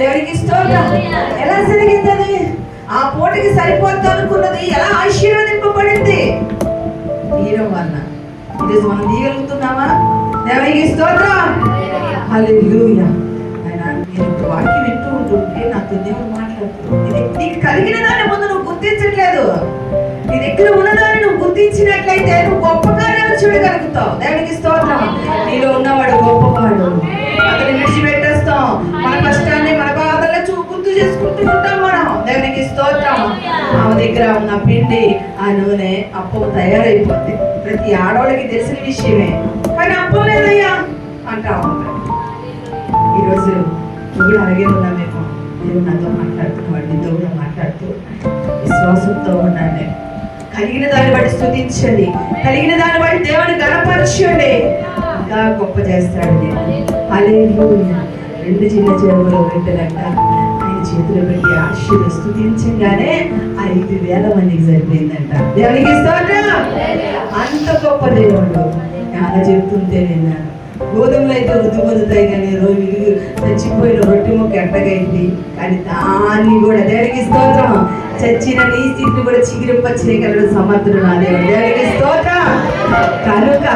దేవునికి స్తోత్రం. ఎలా జరిగింది అది ఆ పోటీకి సరిపోద్ది అనుకున్నది ఎలా ఆశీర్వదింపబడింది? తీయడం వలన. ఈరోజు మనం తీయగలుగుతున్నామా? దేవునికి స్తోత్రం. హల్లెలూయా. ఆయన నేను వాక్యం వింటూ ఉంటుంటే నాతో దేవుడు మాట్లాడుతున్నాడు. నీకు కలిగిన దాని ముందు నువ్వు గుర్తించట్లేదు. నీ దగ్గర ఉన్నదాన్ని నువ్వు గుర్తించినట్లయితే నువ్వు గొప్ప కార్యాలు చూడగలుగుతావు దేవునికి స్తోత్రం. నీలో ఆమె దగ్గర ఉన్న పిండి ఆ నూనె అప్పం తయారైపోద్ది. ప్రతి ఆడవాళ్ళకి తెలిసిన విషయమే. కానీ అప్పం లేదయ్యా అంటా ఉంటాడు ఈరోజు నువ్వు కూడా అలాగే ఉన్నామేమో దేవుడు నాతో మాట్లాడుతున్నాడు నీతో కూడా మాట్లాడుతూ విశ్వాసంతో ఉండండి కలిగిన దాన్ని బట్టి స్థుతించండి కలిగిన దాన్ని బట్టి దేవుని గణపరచండి. ఇంకా గొప్ప చేస్తాడు నేను అలే రెండు చిన్న చెరువులు రెండు ఆయన చేతిలో పెట్టి ఆశీర్వ స్థుతించగానే ఐదు వేల మందికి సరిపోయిందంట. దేవునికి స్తోత్రం. అంత గొప్ప దేవుడు. చాలా చెప్తుంటే విన్నాను. గోధుమలు అయితే రుద్దుమొదుతాయి కానీ రోజు చచ్చిపోయిన రొట్టె ముక్క ఎట్టగైంది? కానీ దాన్ని కూడా దేవునికి స్తోత్రం. చచ్చిన నీ స్థితిని కూడా చిగిరింప చేయగలడు సమర్థుడు నా దేవుడు. దేవునికి స్తోత్రం. కనుక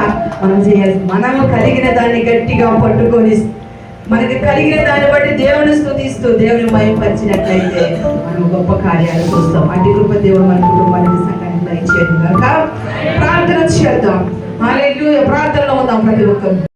మనం చేయాలి మనము కలిగిన దాన్ని గట్టిగా పట్టుకొని మనకి కలిగిన దాన్ని బట్టి దేవుని స్థుతిస్తూ దేవుని మయంపరిచినట్లయితే మనం గొప్ప కార్యాలు చూస్తాం. అటు కృప దేవుడు మన కుటుంబానికి సంఘానికి దయచేయను కనుక ప్రార్థన చేద్దాం. హాలెలూయా ప్రార్థనలో ఉందాం ప్రతి ఒక్కరు.